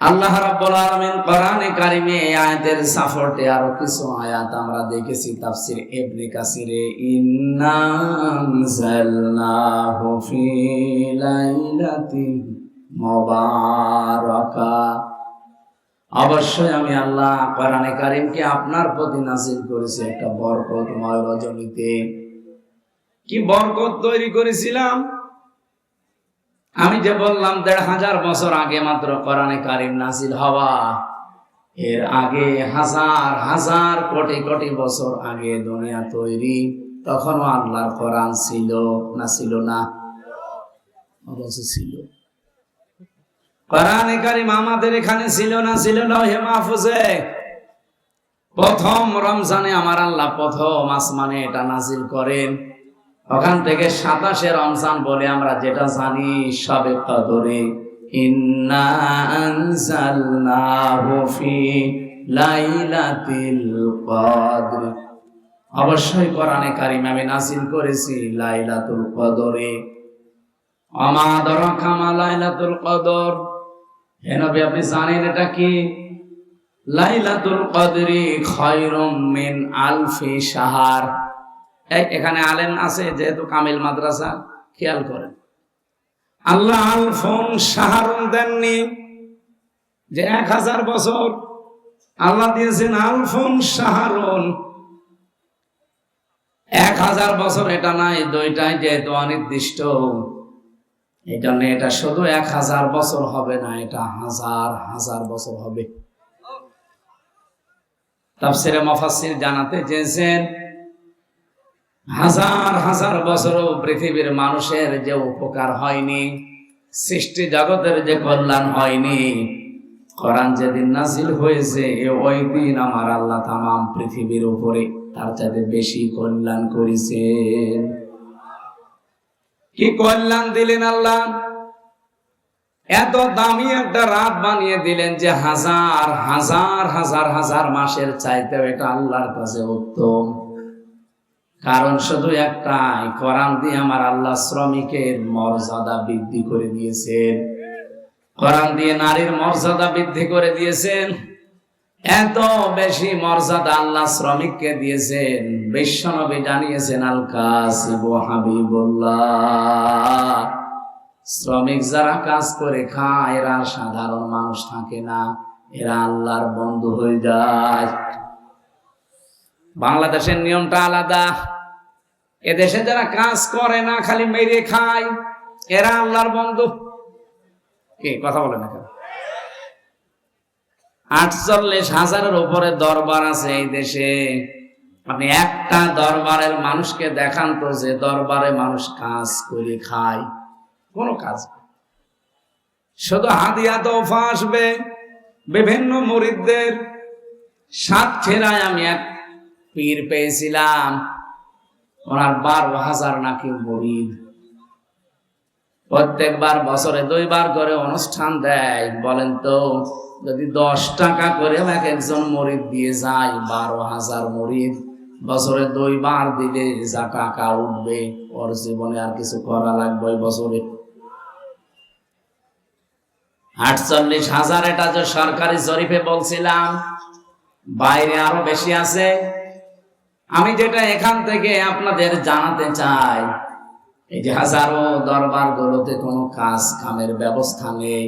আল্লাহ রাব্বুল আলামিন কোরআনে কারিমে এই আয়াতের সাপোর্টে আরও কিছু আয়াত আমরা দেখেছি, তাফসির ইবনে কাসিরে ফি মুবারাকা। অবশ্যই আমি আল্লাহ কোরআনে কারিমকে আপনার প্রতি নাজিল করেছি, একটা বরকতময় রজনীতে। কি বরকত তৈরি করেছিলাম? আমি যে বললাম দেড় হাজার বছর আগে মাত্র কোরআনে কারিম নাজিল হওয়া, এর আগে হাজার হাজার কোটি কোটি বছর আগে দুনিয়া তৈরি, তখনও আল্লাহর কোরআন ছিল না ছিল না? ছিল। কোরআনে কারিম আমাদের এখানে ছিল না ছিল না? হে মাহফুজে। প্রথম রমজানে আমার আল্লাহ প্রথম আসমানে এটা নাজিল করেন। ওখান থেকে সাতাশে রমজান বলে আমরা যেটা জানি, সবে কদরে অবশ্যই কোরআনে কারিম আমি নাজিল করেছি, লাইলাতুল কদরে। আমা দরাকা মা লাইলাতুল কদর। হে আপনি জানেন এটা কি? লাইলাতুল কদরি খায়রুম মিন আলফি এই এখানে আলেম আছে, যেহেতু কামিল মাদ্রাসা, খেয়াল করেন। আল্লাহ আলফোন সাহারুন দেননি, যে এক হাজার বছর আল্লাহ দিয়েছেন আলফোন সাহারুন এক হাজার বছর এটা নাই, দুইটাই যেহেতু অনির্দিষ্ট। এই জন্য এটা শুধু এক হাজার বছর হবে না, এটা হাজার হাজার বছর হবে। তাফসিরে মফাসির জানাতে চেয়েছেন হাজার হাজার বছরও পৃথিবীর মানুষের যে উপকার হয়নি, সৃষ্টি জগতের যে কল্যাণ হয়নি, কোরআন যেদিন নাজিল হয়েছে, ওই দিন আমার আল্লাহ তামাম পৃথিবীর উপরে তার চাইতে বেশি কল্যাণ করেছেন। কি কল্যাণ দিলেন আল্লাহ? এত দামি একটা রাত বানিয়ে দিলেন যে হাজার হাজার হাজার হাজার মাসের চাইতেও এটা আল্লাহর কাছে উত্তম। কারণ শুধু একটাই, কোরআন দিয়ে আমার আল্লাহ শ্রমিকের মর্যাদা বৃদ্ধি করে দিয়েছেন। কোরআন দিয়ে নারীর মর্যাদা বৃদ্ধি করে দিয়েছেন। এত বেশি মর্যাদা আল্লাহ শ্রমিককে দিয়েছেন। বিশ্বনবী জানিয়েছেন, আল কাসিব হাবিবুল্লাহ। শ্রমিক যারা কাজ করে খায়, এরা সাধারণ মানুষ থাকে না, এরা আল্লাহর বন্ধু হয়ে যায়। বাংলাদেশের নিয়মটা আলাদা। এদেশে যারা কাজ করে না, খালি মেরে খায়, এরা আল্লাহর বন্ধু। কি, কথা বলে না কেন? আটচল্লিশ হাজারের উপরে দরবার আছে এই দেশে। আপনি একটা দরবারের মানুষকে দেখান তো যে দরবারে মানুষ কাজ করে খায়। কোনো কাজ শুধু হাদিয়া তোফা আসবে, বিভিন্ন মরিদদের সাতক্ষীরায় আমি এক পীর পেয়েছিলাম। ওনার বারো হাজার নাকি মরিদ প্রত্যেকবার বছরে দুইবার করে অনুষ্ঠান দেয়। বলেন তো, যদি দশ টাকা করে এক একজন মরিদ দিয়ে যায়, বারো হাজার মরিদ, বছরে দুইবার দিলে যা টাকা উঠবে। ওর জীবনে আর কিছু করা লাগবে বছরে। আটচল্লিশ হাজার এটা যে সরকারি জরিপে বলছিলাম, বাইরে আরও বেশি আছে। আমি যেটা এখান থেকে আপনাদের জানাতে চাই, এই যে হাজারো দরবার গুলোতে কোনো কাজ কামের ব্যবস্থা নেই।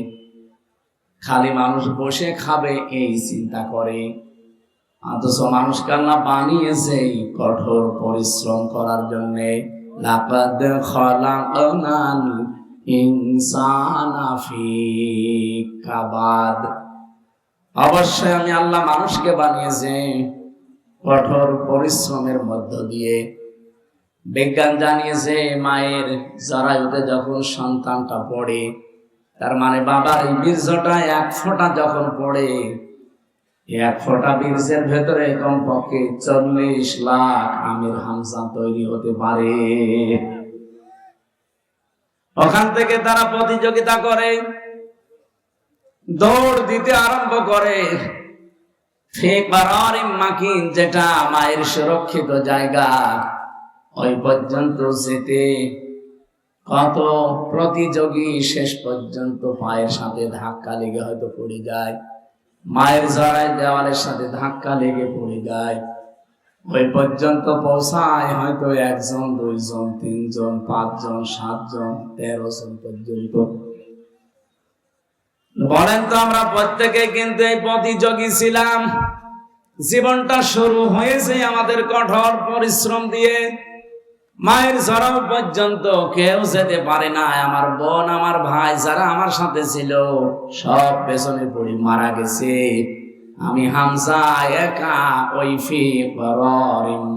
খালি মানুষ বসে খাবে, এই চিন্তা করে। অথচ মানুষ কান্না বানিয়েছে এই কঠোর পরিশ্রম করার জন্যে। কাবাদ। অবশ্যই আমি আল্লাহ মানুষকে বানিয়েছি। কঠোর পরিশ্রমের মধ্য দিয়ে বিজ্ঞান জানিয়েছে, মায়ের জরায়ুতে যখন সন্তানটা পড়ে, তার মানে বাবার এই বীর্যটা এক ফোঁটা যখন পড়ে এক ফোঁটা বীর্যের ভেতরে কমপক্ষে চল্লিশ লাখ আমির হামসা তৈরি হতে পারে। ওখান থেকে তারা প্রতিযোগিতা করে, দৌড় দিতে আরম্ভ করে। যেটা মায়ের সুরক্ষিত জায়গা। ওই পর্যন্ত যেতে, কত প্রতিযোগী শেষ পর্যন্ত পায়ের সাথে ধাক্কা লেগে হয়তো পড়ে যায়। মায়ের জড়ায় দেওয়ালের সাথে ধাক্কা লেগে পড়ে যায়। ওই পর্যন্ত পৌঁছায় হয়তো একজন, দুইজন, তিনজন, পাঁচজন, সাতজন তেরো জন পর্যন্ত। বলেন তো আমরা প্রত্যেকে কিন্তু এই প্রতিযোগী ছিলাম। জীবনটা শুরু হয়েছে আমাদের কঠোর পরিশ্রম দিয়ে। মায়ের জড়াও পর্যন্ত কেউ যেতে পারে না। আমার বোন, আমার ভাই যারা আমার সাথে ছিল, সব পেছনে পড়ি মারা গেছে। আমি হামসা একা ওই ফি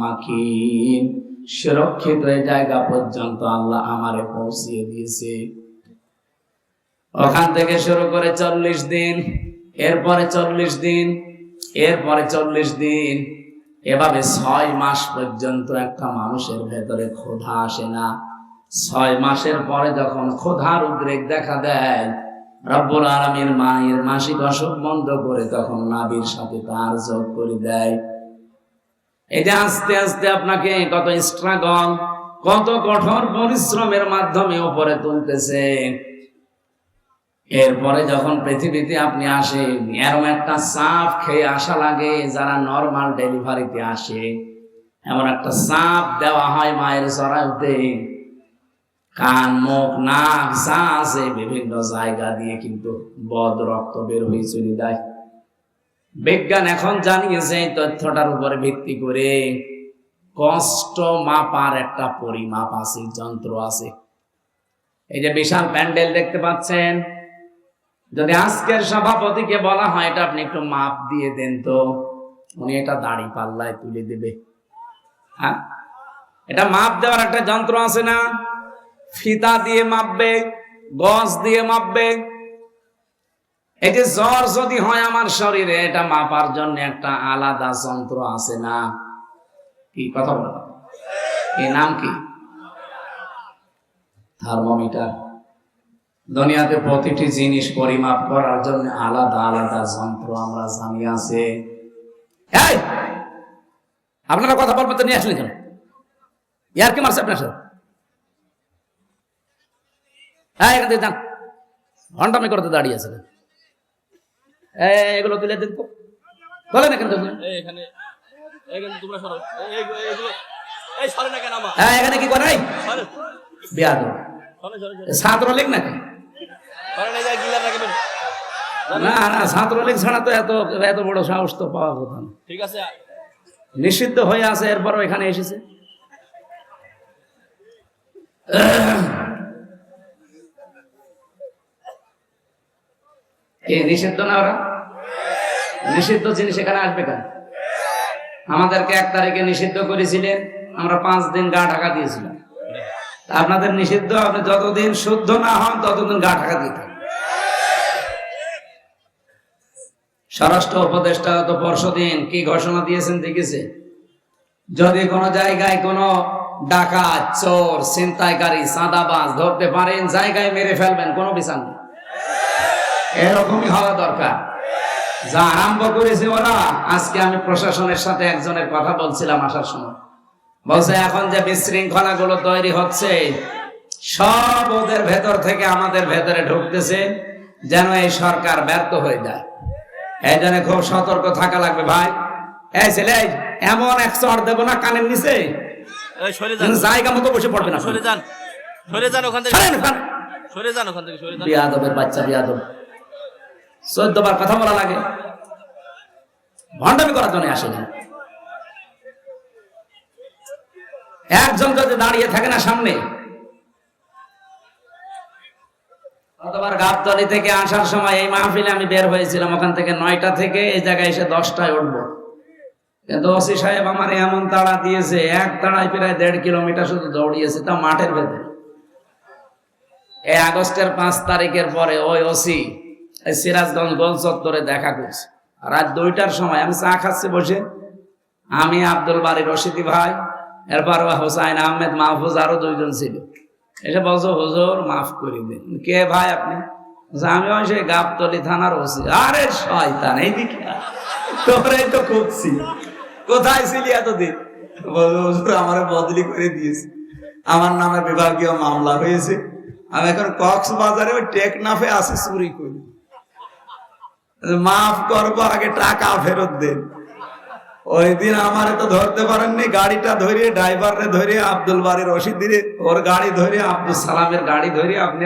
মাকিন। সুরক্ষিত জায়গা পর্যন্ত আল্লাহ আমারে পৌঁছিয়ে দিয়েছে। ওখান থেকে শুরু করে চল্লিশ দিন, এরপরে চল্লিশ দিন, এরপরে চল্লিশ দিন। এভাবে ছয় মাস পর্যন্ত একটা মানুষের ভেতরে ক্ষোধা আসে না। ছয় মাসের পরে যখন ক্ষোধার উদ্রেক দেখা দেয়, রব্বুল আলমীর মায়ের মাসিক অসুখ বন্ধ করে তখন নাবির সাথে তার যোগ করে দেয়। যে আস্তে আস্তে আপনাকে কত স্ট্রাগল কত কঠোর পরিশ্রমের মাধ্যমে উপরে তুলতেছে। এরপরে যখন পৃথিবীতে আপনি আসেন এরকম একটা সাপ খেয়ে আসা লাগে যারা নর্মাল ডেলিভারিতে আসে। এমন একটা সাপ দেওয়া হয় মায়ের চড়াইতে। কান, মুখ, নাক যা আছে বিভিন্ন জায়গা দিয়ে কিন্তু বদ রক্ত বের হয়ে চলে যায়। বিজ্ঞান এখন জানিয়েছে এই তথ্যটার উপরে ভিত্তি করে কষ্ট মাপার একটা পরিমাপ আছে, যন্ত্র আছে। এই যে বিশাল প্যান্ডেল দেখতে পাচ্ছেন যদি আজকের সভাপতিকে বলা হয়, এটা আপনি একটু মাপ দিয়ে দেন তো। উনি এটা দাড়ি পাল্লায় তুলে দেবে। হ্যাঁ? এটা মাপ দেওয়ার একটা যন্ত্র আছে না? ফিতা দিয়ে মাপবে, গজ দিয়ে মাপবে। এই যে জ্বর যদি হয় আমার শরীরে, এটা মাপার জন্য একটা আলাদা যন্ত্র আছে না। কি কথা বলো? কি নাম কি? থার্মোমিটার। দুনিয়াতে প্রতিটি জিনিস পরিমাপ করার জন্য আলাদা আলাদা যন্ত্র আমরা জানি আছে। আপনারা কথা বলবেন তো নিয়ে আসলেন কেন ইয়ার কি মারছে আপনার সাথে? হ্যাঁ এখান থেকে যান। ঘন্টামি করতে দাঁড়িয়ে আছে এই, এগুলো তুলে দিন তো। বলেন এখান থেকে। এখানে। এখানে তোমরা সরো। এই- এই- সরে না কেন আমার? হ্যাঁ এখানে কি করে সরে। বিয়া সরে সরে সরে। ছাত্রলীগ নাকি? না না ছাত্রলীগ ছাড়া তো এত এত বড় সাহস তো পাওয়া কথা না। ঠিক আছে। নিষিদ্ধ হয়ে আছে এরপরও এখানে এসেছে। এ নিষিদ্ধ না ওরা? নিষিদ্ধ জিনিস এখানে আসবে কেন? আমাদেরকে এক তারিখে নিষিদ্ধ করেছিলেন আমরা পাঁচ দিন গা ঢাকা দিয়েছিলাম। আপনাদের নিষিদ্ধ আপনি যতদিন শুদ্ধ না হন ততদিন গা ঢাকা দিয়ে স্বরাষ্ট্র উপদেষ্টা তো পরশুদিন কি ঘোষণা দিয়েছেন দেখেছে? যদি কোনো জায়গায় কোনো ডাকাত, চোর, ছিনতাইকারী, চাঁদাবাজ ধরতে পারেন, জায়গায় মেরে ফেলবেন, কোনো বিচার নেই। এরকমই হওয়া দরকার। যা আরম্ভ করেছে ওরা, আজকে আমি প্রশাসনের সাথে একজনের কথা বলছিলাম আসার সময়। বলছে, এখন যে বিশৃঙ্খলা গুলো তৈরি হচ্ছে, সব ওদের ভেতর থেকে আমাদের ভেতরে ঢুকতেছে, যেন এই সরকার ব্যর্থ হয়ে যায়। এই জন্য খুব সতর্ক থাকা লাগবে ভাই। এই ছেলে এমন এক চড় দেবো না কানের নিচে। জায়গা মতো বসে পড়বে না সরে যান। সরে যান ওখান থেকে। সরে যান। ওখান থেকে সরে যান। বিয়াদবের বাচ্চা বিয়াদব। চোদ্দ বার কথা বলা লাগে। ভণ্ডামি করার জন্য আসেনি একজন যদি দাঁড়িয়ে থাকে না সামনে গতবার গাবতলি থেকে আসার সময় এই মাহফিলে আমি বের হয়েছিলাম। ওখান থেকে নয়টা থেকে এই জায়গায় এসে দশটায় উঠবো। কিন্তু ওসি সাহেব আমার এমন তাড়া দিয়েছে, এক তাড়ায় প্রায় দেড় কিলোমিটার শুধু দৌড়িয়েছে তা মাঠের ভেতরে। এই আগস্টের পাঁচ তারিখের পরে ওই ওসি এই সিরাজগঞ্জ গোল চত্বরে দেখা করছে। রাত দুইটার সময় আমি চা খাচ্ছি বসে। আমি আব্দুল বাড়ি রশিদি ভাই, এরপর হোসাইন আহমেদ, মাহফুজ আরও দুইজন ছিল। এসে বলছো, হুজুর, মাফ করে দিন। কে ভাই আপনি? আমি সেই গাবতলি থানার ওসি। আরে শয়তান, এইদিকে। তোরাই তো খুঁজছি। কোথায় ছিলি এতদিন? হুজুর, আমার বদলি করে দিয়েছে। আমার নামে বিভাগীয় মামলা হয়েছে। আমি এখন কক্সবাজারে ওই টেকনাফে আছি, চুরি করি। মাফ করব, আগে টাকা ফেরত দেন। ওই দিন আমারে তো ধরতে পারেননি, গাড়িটা ধরে ড্রাইভারে ধরে, আব্দুল রশিদ দিয়ে ওর গাড়ি ধরে, আব্দুল সালামের গাড়ি ধরে আপনি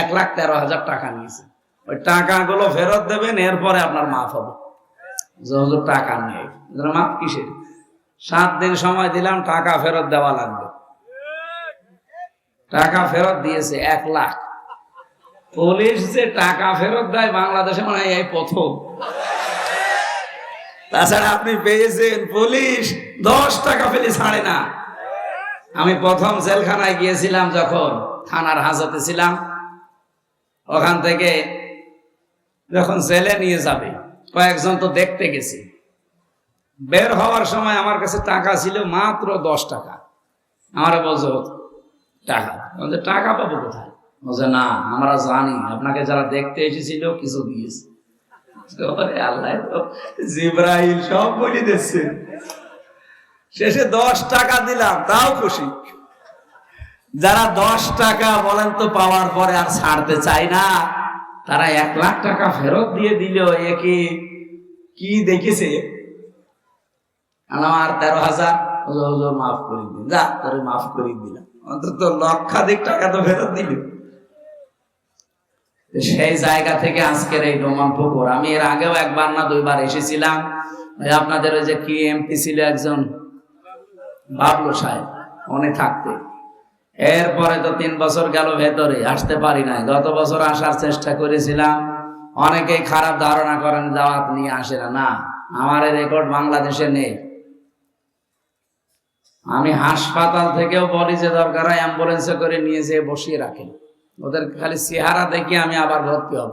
এক লাখ তেরো হাজার টাকা নিয়েছেন ওই টাকাগুলো ফেরত দেবেন, এরপরে আপনার মাফ হবে। যে টাকা নেই। মাফ কিসের? সাত দিন সময় দিলাম, টাকা ফেরত দেওয়া লাগবে। টাকা ফেরত দিয়েছে এক লাখ। পুলিশ যে টাকা ফেরত দেয়, বাংলাদেশে মনে হয় এই প্রথম। তাছাড়া আপনি পেয়েছেন পুলিশ দশ টাকা পেলে ছাড়ে না। আমি প্রথম জেলখানায় গিয়েছিলাম যখন থানার হাজতে ছিলাম। ওখান থেকে যখন জেলে নিয়ে যাবে, কয়েকজন তো দেখতে গেছি। বের হওয়ার সময় আমার কাছে টাকা ছিল মাত্র দশ টাকা। আমার বলছো, টাকা। টাকা পাবো কোথায়? বলছে, না, আমরা জানি। আপনাকে যারা দেখতে এসেছিল, কিছু দিয়েছে। আল্লাহ তো জিব্রাইল সব বলে দিচ্ছে শেষে দশ টাকা দিলাম, তাও খুশি। যারা দশ টাকা বলেন তো পাওয়ার পরে আর ছাড়তে চায় না, তারা এক লাখ টাকা ফেরত দিয়ে দিল একে কি দেখেছে? আমার তেরো হাজার মাফ করে দিন। যা মাফ করে দিলাম। অন্তত লক্ষাধিক টাকা তো ফেরত দিল। সেই জায়গা থেকে আজকের এই ডোমান পুকুর। আমি এর আগেও একবার না দুইবার এসেছিলাম। আপনাদের ওই যে কি এমপি ছিল একজন? বাবলু সাহেব, উনি থাকতে। এরপরে তো তিন বছর গেল ভেতরে, আসতে পারি নাই। গত বছর আসার চেষ্টা করেছিলাম। অনেকেই খারাপ ধারণা করেন, দাওয়াত নিয়ে আসে না। আমার রেকর্ড বাংলাদেশে নেই। আমি হাসপাতাল থেকেও বলি যে, দরকার অ্যাম্বুলেন্সে করে নিয়ে যেয়ে বসিয়ে রাখেন। ওদের খালি চেহারা দেখে আমি আবার ভর্তি হব।